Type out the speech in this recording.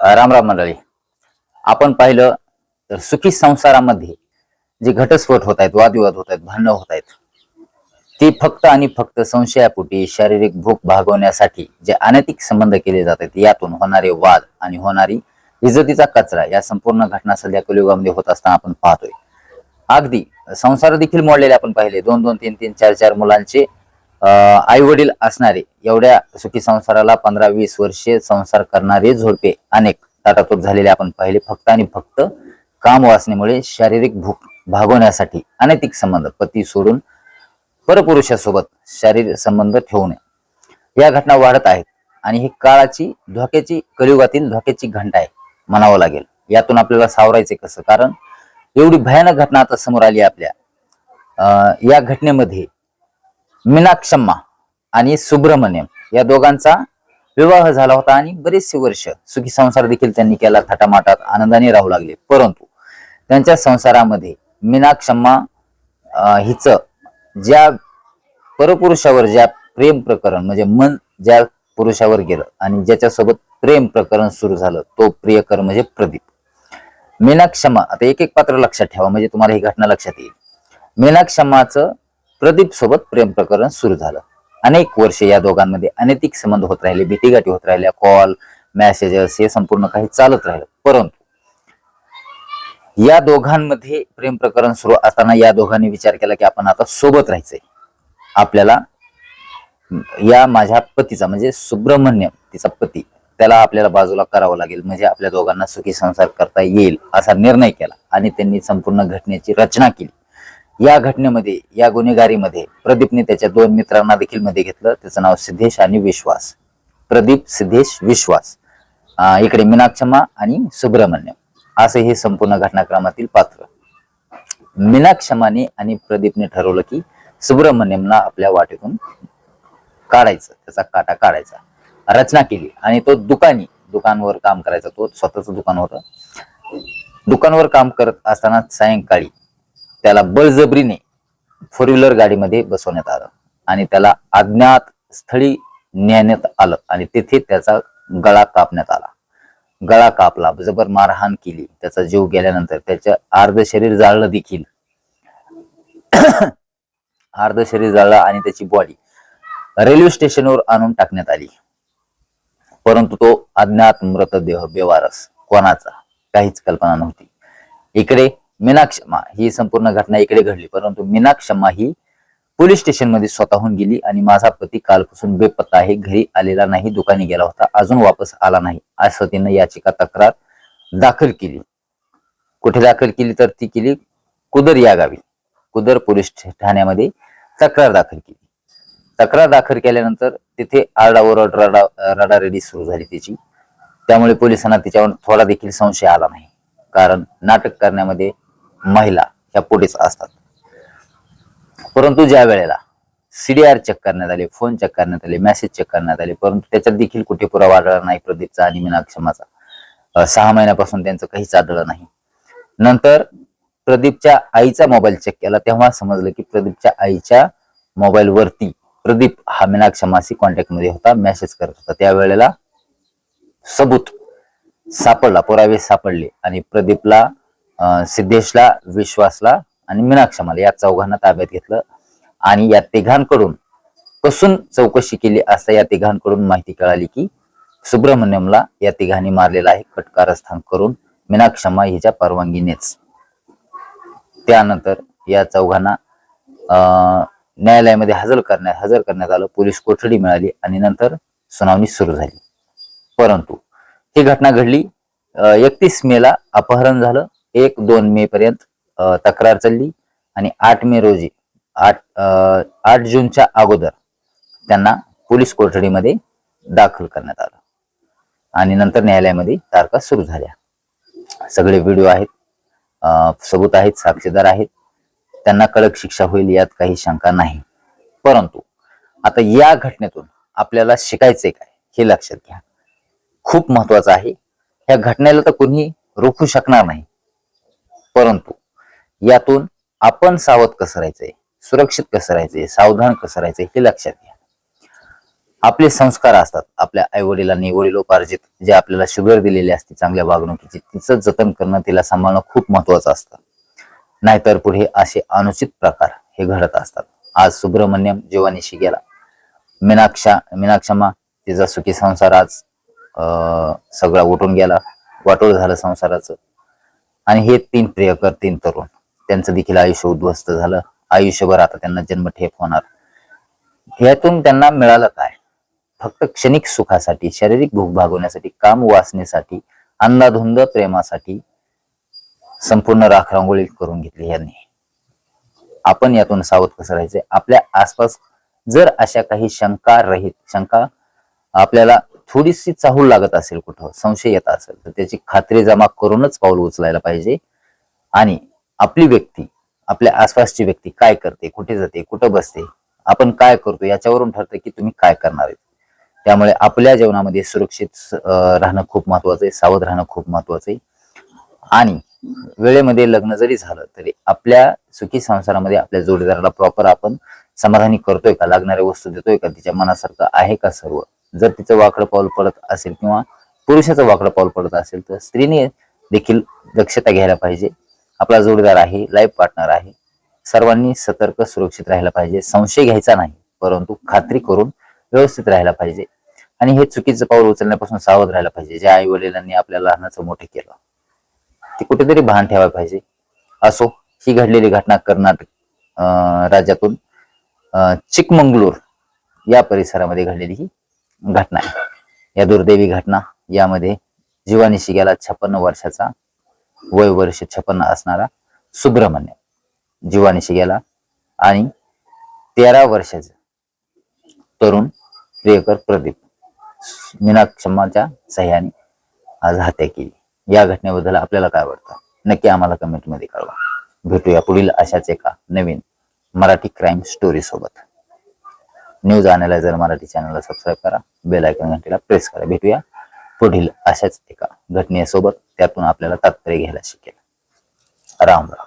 राम राम मंडळी. आपण पाहिलं तर सुखी संसारामध्ये जे घटस्फोट होत आहेत वादविवाद होत आहेत भांडणं होत आहेत ती फक्त आणि फक्त संशयापोटी शारीरिक भूक भागवण्यासाठी जे अनैतिक संबंध केले जात आहेत यातून होणारे वाद आणि होणारी इज्जतीचा कचरा या संपूर्ण घटना सध्या कलियुगामध्ये होत असताना आपण पाहतोय. अगदी संसार देखील मोडलेले आपण पाहिले. दोन दोन तीन तीन चार चार मुलांचे आई वडील असणारे एवढ्या सुखी संसाराला पंधरा वीस वर्षे संसार करणारे झोडपे अनेक ताटातोट झालेले आपण पाहिले. फक्त आणि फक्त काम वाचनेमुळे शारीरिक भूक भागवण्यासाठी अनैतिक संबंध पती सोडून परपुरुषासोबत शारीरिक संबंध ठेवणे या घटना वाढत आहेत आणि ही काळाची धोक्याची कलियुगातील धोक्याची घंटा आहे म्हणावं लागेल. यातून आपल्याला सावरायचे कसं? कारण एवढी भयानक घटना आता समोर आली आपल्या. अं, या घटनेमध्ये मीनाक्षम्मा आणि सुब्रमण्यम या दोघांचा विवाह झाला होता आणि बरेचसे वर्ष सुखी संसार देखील त्यांनी केला. थाटामाटात आनंदाने राहू लागले. परंतु त्यांच्या संसारामध्ये मीनाक्षम्मा अं, हिचं ज्या परपुरुषावर ज्या प्रेम प्रकरण म्हणजे मन ज्या पुरुषावर गेलं आणि ज्याच्यासोबत प्रेम प्रकरण सुरू झालं तो प्रियकर म्हणजे प्रदीप. मीनाक्षमा आता एक एक पात्र लक्षात ठेवा म्हणजे तुम्हाला ही घटना लक्षात येईल. मीनाक्षमाचं प्रदीप सोबत प्रेम प्रकरण सुरू झालं. अनेक वर्षे या दोघांमध्ये अनैतिक संबंध होत राहिले भेटीगाठी होत राहिल्या कॉल मेसेजेस हे संपूर्ण काही चालत राहिलं. परंतु या दोघांमध्ये प्रेम प्रकरण सुरू असताना या दोघांनी विचार केला की आपण आता सोबत राहायचंय. आपल्याला या माझ्या पतीचा म्हणजे सुब्रमण्यम तिचा पती त्याला आपल्याला बाजूला करावं लागेल म्हणजे आपल्या दोघांना सुखी संसार करता येईल असा निर्णय केला आणि त्यांनी संपूर्ण घटनेची रचना केली. या घटनेमध्ये या गुन्हेगारीमध्ये प्रदीपने त्याच्या दोन मित्रांना देखील मध्ये घेतलं. त्याचं नाव सिद्धेश आणि विश्वास. प्रदीप सिद्धेश विश्वास. इकडे मीनाक्षमा आणि सुब्रमण्यम. असे हे संपूर्ण घटनाक्रमातील पात्र. मीनाक्षमाने आणि प्रदीपने ठरवलं की सुब्रमण्यमला आपल्या वाटेतून काढायचं त्याचा काटा काढायचा. रचना केली आणि तो दुकानी दुकानवर काम करायचा. तो स्वतःच दुकान होतं. दुकानवर काम करत असताना सायंकाळी त्याला बळजबरीने फोर व्हीलर गाडीमध्ये बसवण्यात आलं. आणि त्याला अज्ञात स्थळी नेण्यात आलं. आणि तेथे त्याचा गळा कापण्यात आला. गळा कापला. जबर मारहाण केली. त्याचा जीव गेल्यानंतर त्याचं अर्ध शरीर जाळलं देखील. अर्ध शरीर जाळलं आणि त्याची बॉडी रेल्वे स्टेशनवर आणून टाकण्यात आली. परंतु तो अज्ञात मृतदेह बेवारस. कोणाचा? काहीच कल्पना नव्हती. इकडे मीनाक्षमा ही संपूर्ण घटना इकडे घडली परंतु मीनाक्षमा ही पोलीस स्टेशनमध्ये स्वतःहून गेली आणि माझा पती कालपासून बेपत्ता आहे घरी आलेला नाही दुकानी गेला होता अजून वापस आला नाही असं तिनं याचिका तक्रार दाखल केली. कुठे दाखल केली तर ती केली कुदर या गावी कुदर पोलीस ठाण्यामध्ये तक्रार दाखल केली. तक्रार दाखल केल्यानंतर तिथे आरडाओरड रडा रडारडी सुरू झाली तिची. त्यामुळे पोलिसांना तिच्यावर थोडा देखील संशय आला नाही. कारण नाटक करण्यामध्ये महिला ह्या पुढेच असतात. परंतु ज्या वेळेला सीडीआर चेक करण्यात आले फोन चेक करण्यात आले मेसेज चेक करण्यात आले परंतु त्याच्यात देखील कुठे पुरावा आढळला नाही प्रदीपचा आणि मीनाक्षमाचा. सहा महिन्यापासून त्यांचं काहीच आढळलं नाही. नंतर प्रदीपच्या आईचा मोबाईल चेक केला तेव्हा समजलं की प्रदीपच्या आईच्या मोबाईल वरती प्रदीप हा मीनाक्षमाशी कॉन्टॅक्टमध्ये होता मेसेज करत होता. त्यावेळेला सबूत सापडला पुरावे सापडले आणि प्रदीपला सिद्धेशला विश्वासला आणि मीनाक्षमाला या चौघांना ताब्यात घेतलं. आणि या तिघांकडून कसून चौकशी केली असता या तिघांकडून माहिती कळाली की सुब्रमण्यमला या तिघांनी मारलेला आहे कटकारस्थान करून मीनाक्षमा हिच्या परवानगीनेच. त्यानंतर या चौघांना अं, न्यायालयामध्ये हजर करण्यात हजर करण्यात आलं पोलीस कोठडी मिळाली आणि नंतर सुनावणी सुरू झाली. परंतु ही घटना घडली एकतीस मे ला अपहरण झालं एक दोन मे पर्यंत अं, तक्रार चालली आणि आठ मे रोजी आठ अं, आठ जूनच्या अगोदर त्यांना पोलीस कोठडीमध्ये दाखल करण्यात आलं. आणि नंतर न्यायालयामध्ये तारखा सुरू झाल्या. सगळे व्हिडिओ आहेत अं, सबूत आहेत साक्षीदार आहेत. त्यांना कडक शिक्षा होईल यात काही शंका नाही. परंतु आता या घटनेतून आपल्याला शिकायचंय काय हे लक्षात घ्या. खूप महत्वाचं आहे या घटनेला तर कोणी रोखू शकणार नाही. परंतु यातून आपण सावध कसं राहायचंय सुरक्षित कसं राहायचंय सावधान कसं राहायचंय हे लक्षात घ्या. आपले संस्कार असतात आपल्या आईवडिलांनी वडिलोपार्जित जे आपल्याला शुगर दिलेली असते चांगल्या वागणुकीची तिचं जतन करणं तिला सांभाळणं खूप महत्वाचं असतं. नाहीतर पुढे असे अनुचित प्रकार हे घडत असतात. आज सुब्रमण्यम जीवानिशी गेला मीनाक्षा मीनाक्षमा तिचा सुखी संसार आज अं, सगळा उठून गेला. वाटोळ झालं संसाराचं. आणि हे तीन प्रियकर तीन तरुण. त्यांचं देखील आयुष्य उद्ध्वस्त झालं. आयुष्यभर आता त्यांना जन्मठेप होणार. यातून त्यांना मिळालं काय? फक्त क्षणिक सुखासाठी शारीरिक भूक भागवण्यासाठी काम वासनेसाठी अंधाधुंद प्रेमासाठी संपूर्ण राखरांगोळी करून घेतली यांनी. आपण यातून सावध कसं राहायचंय? आपल्या आसपास जर अशा काही शंका रहित शंका आपल्याला थोडीशी चाहूल लागत असेल कुठं संशय येत असेल तर त्याची खात्री जमा करूनच पाऊल उचलायला पाहिजे. आणि आपली व्यक्ती आपल्या आसपासची व्यक्ती काय करते कुठे जाते कुठं बसते आपण काय करतो याच्यावरून ठरतं की तुम्ही काय करणार आहे त्यामुळे आपल्या जीवनामध्ये सुरक्षित राहणं खूप महत्वाचं आहे सावध राहणं खूप महत्वाचं आहे. आणि वेळेमध्ये लग्न जरी झालं तरी आपल्या सुखी संसारामध्ये आपल्या जोडीदाराला प्रॉपर आपण समाधानी करतोय का लागणाऱ्या वस्तू देतोय का तिच्या मनासारखं आहे का सर्व? जर तिचं वाकडं पाऊल पडत असेल किंवा पुरुषाचं वाकडं पाऊल पडत असेल तर स्त्रीने देखील दक्षता घ्यायला पाहिजे. आपला जोडीदार आहे लाईफ पार्टनर आहे. सर्वांनी सतर्क सुरक्षित राहायला पाहिजे. संशय घ्यायचा नाही परंतु खात्री करून व्यवस्थित राहायला पाहिजे. आणि हे चुकीचं पाऊल उचलण्यापासून सावध राहायला पाहिजे. ज्या आई वडिलांनी आपल्या लहानाचं मोठं केलं ते कुठेतरी भान ठेवायला पाहिजे. असो ही घडलेली घटना कर्नाटक अं, राज्यातून चिकमंगलूर या परिसरामध्ये घडलेली ही घटना आहे. या दुर्दैवी घटना यामध्ये जीवानिशी गेला छप्पन्न वर्षाचा वय वर्ष छप्पन्न असणारा सुब्रमण्य जीवानिशी गेला आणि तेरा वर्षाचा तरुण प्रियकर प्रदीप मीनाक्षम्माच्या सह्याने आज हत्या केली. या घटनेबद्दल आपल्याला काय वाटतं? नक्की आम्हाला कमेंटमध्ये कळवा. भेटूया पुढील अशाच एका नवीन मराठी क्राईम स्टोरी सोबत. न्यूज अनालायझर मराठी चॅनलला सबस्क्राईब करा बेल आयकॉन घंटेला प्रेस करा भेटूया पुढील अशाच एका घटनेसोबत त्यातून आपल्याला तात्पर्य घ्यायला शिकेल. राम राम.